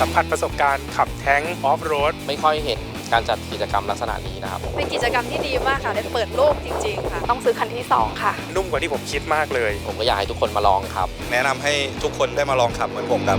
สัมผัสประสบการณ์ขับแท้งออฟโรด ไม่ค่อยเห็นการจัดกิจกรรมลักษณะนี้นะครับ เป็นกิจกรรมที่ดีมากค่ะ ได้เปิดโลกจริง ๆ ค่ะ ต้องซื้อคันที่ 2 ค่ะ นุ่มกว่าที่ผมคิดมากเลย ผมก็อยากให้ทุกคนมาลองครับ แนะนำให้ทุกคนได้มาลองขับเหมือนผมครับ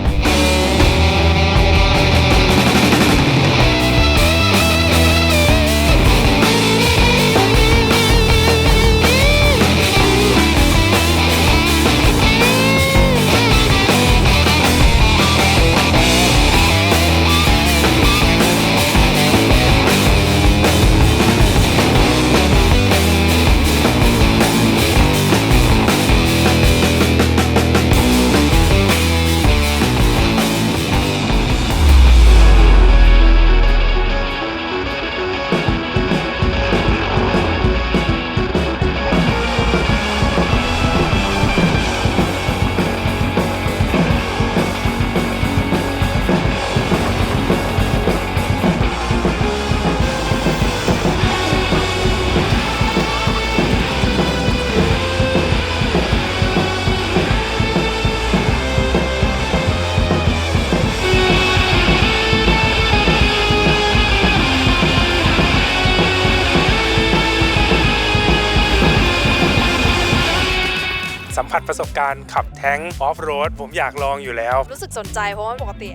สัมผัสประสบการณ์ขับแท้งออฟโรดผมอยากลองอยู่แล้ว รู้สึกสนใจเพราะว่าปกติ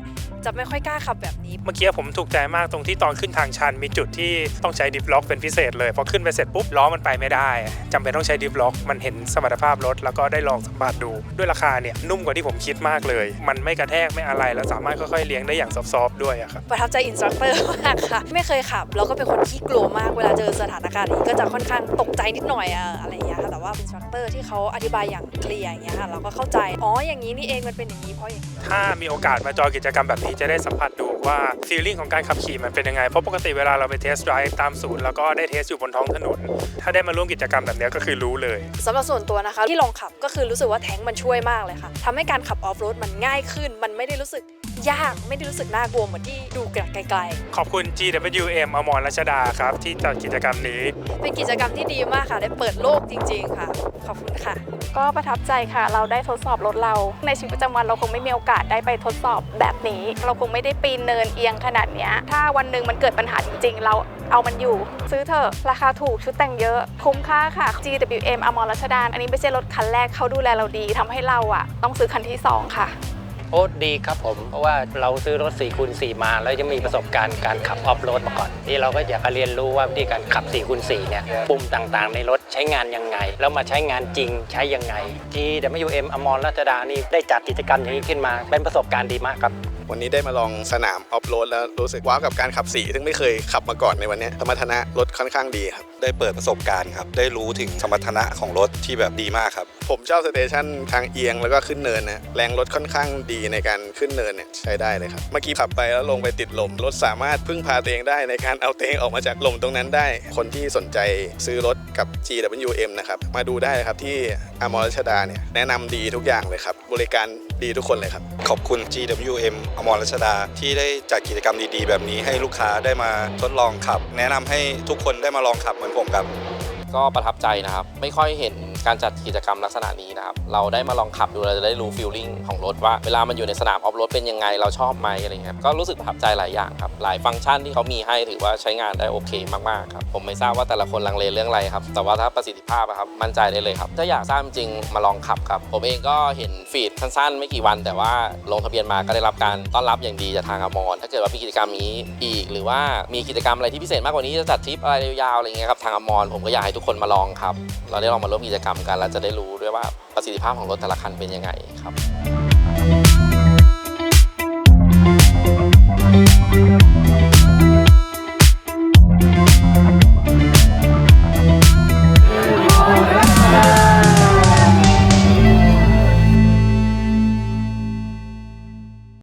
จะไม่ค่อยกล้าขับแบบนี้ เมื่อกี้ผมถูกใจมากตรงที่ตอนขึ้นทางชันมีจุดที่ต้องใช้ดิฟล็อกเป็นพิเศษเลยพอขึ้นไปเสร็จปุ๊บล้อมันไปไม่ได้จำเป็นต้องใช้ดิฟล็อก มันเห็นสมรรถภาพรถแล้วก็ได้ลองสัมผัสดู ด้วยราคาเนี่ยนุ่มกว่าที่ผมคิดมากเลย มันไม่กระแทกไม่อะไรแล้วสามารถค่อยๆเลี้ยงได้อย่างซอฟๆด้วยอะครับประทับใจอินสตรัคเตอร์มากค่ะไม่เคยขับแล้วก็เป็นคนขี้กลัวมากเวลาเจอสถานการณ์นี้ก็จะค่อนข้างตกใจนิดหน่อยอะอะไรอย่างเงี้ยค่ะแต่ว่าอินสตรัคเตอร์ที่เขาอธิบายอย่างเคลียร์อย่างเงี้ยค่ะเราก็เข้าใจอ๋ออย่างนี้นี่เองมันเป็นอย่างนี้เพราะอย่างนี้ถ้ามีโอกาสมาจอยกิจกรรมแบบนี้จะได้สัมผัสดูว่าฟีลลิ่งของการขับขี่มันเป็นยังไง เพราะปกติเวลาเราไปเทสต์ไดรฟ์ตามศูนย์แล้วก็ได้เทสอยู่บนท้องถนน ถ้าได้มาร่วมกิจกรรมแบบนี้ก็คือรู้เลยสำหรับส่วนตัวนะคะที่ลองขับก็คือรู้สึกว่าแท้งมันช่วยมากเลยค่ะทำให้การขับออฟโรดมันง่ายขึ้น มันไม่ได้รู้สึก ยากไม่ได้รู้สึกน่ากลัวเหมือนที่ดูไกลๆขอบคุณ GWM อมรรัชดาครับ ที่จัดกิจกรรมนี้เป็นกิจกรรมที่ดีมากค่ะ ได้เปิดโลกจริง ๆ ค่ะ ขอบคุณค่ะ ก็ประทับใจค่ะ เราได้ทดสอบรถเรา ในชีวิตประจำวันเราคงไม่มีโอกาสได้ไปทดสอบแบบนี้ เราคงไม่ได้ปีนเนินเอียงขนาดเนี้ย ถ้าวันหนึ่งมันเกิดปัญหาจริง ๆ เราเอามันอยู่ ซื้อเถอะราคาถูกชุดแต่งเยอะ คุ้มค่าค่ะ GWM อมรรัชดาอันนี้ไม่ใช่รถคันแรกเขาดูแลเราดีทำให้เราอะต้องซื้อคันที่สองค่ะ โอ้ดีครับผม เพราะว่าเราซื้อรถ4คูณสมา แล้วยังมีประสบการณ์การขับออฟโรดมาก่อน นี่เราก็อยากจะเรียนรู้ว่าวิธีการขับ4คูณสเนี่ยปุ่มต่างๆ ในรถใช้งานยังไง แล้วมาใช้งานจริงใช้ยังไง ที่ WM อมรรัชดานี่ได้จัดกิจกรรมอย่างนี้ขึ้นมา เป็นประสบการณ์ดีมากครับ วันนี้ได้มาลองสนามออฟโรดแล้วรู้สึกว้าวกับการขับสีซึ่งไม่เคยขับมาก่อนในวันนี้สมรรถนะรถค่อนข้างดีครับ ได้เปิดประสบการณ์ครับ ได้รู้ถึงสมรรถนะของรถที่แบบดีมากครับ ผมชอบสเตชันทางเอียงแล้วก็ขึ้นเนินนะแรงรถค่อนข้างดีในการขึ้นเนินเนี่ยใช้ได้เลยครับ เมื่อกี้ขับไปแล้วลงไปติดลมรถสามารถพึ่งพาตัวเองได้ในการเอาตัวเองออกมาจากลมตรงนั้นได้ คนที่สนใจซื้อรถกับ GWM นะครับมาดูได้เลยครับที่อมรชดาเนี่ยแนะนำดีทุกอย่างเลยครับบริการ ดีทุกคนเลยครับ ขอบคุณ GWM อมรรัชดา ที่ได้จัดกิจกรรมดีๆ แบบนี้ให้ลูกค้าได้มาทดลองขับ แนะนำให้ทุกคนได้มาลองขับเหมือนผมครับ ก็ประทับใจนะครับ ไม่ค่อยเห็นการจัดกิจกรรมลักษณะนี้นะครับ เราได้มาลองขับดูเราจะได้รู้ฟีลลิ่งของรถว่าเวลามันอยู่ในสนามออฟรถเป็นยังไงเราชอบไหมอะไรเงี้ยครับก็รู้สึกประทับใจหลายอย่างครับ หลายฟังก์ชันที่เขามีให้ถือว่าใช้งานได้โอเคมากๆครับผมไม่ทราบว่าแต่ละคนลังเลเรื่องอะไรครับ แต่ว่าถ้าประสิทธิภาพครับมั่นใจได้เลยครับ ถ้าอยากทราบจริงมาลองขับครับ ผมเองก็เห็นฟีดสั้นๆ ไม่กี่วัน แต่ว่าลงทะเบียนมาก็ได้รับการต้อนรับอย่างดีจากทางอมรถ้าเกิดว่ามีกิจกรรมนี้อีก หรือว่ามีกิจกรรมอะไรที่พิเศษมากกว่านี้จะจัดทริปอะไรยาวๆอะไรเงี้ยครับทางอมรผมก็อยากให้ทุกคนมาลองครับ เราได้ลองมาร่วมกิจกรรมกันเราจะได้รู้ด้วยว่าประสิทธิภาพของรถแต่ละคันเป็นยังไงครับ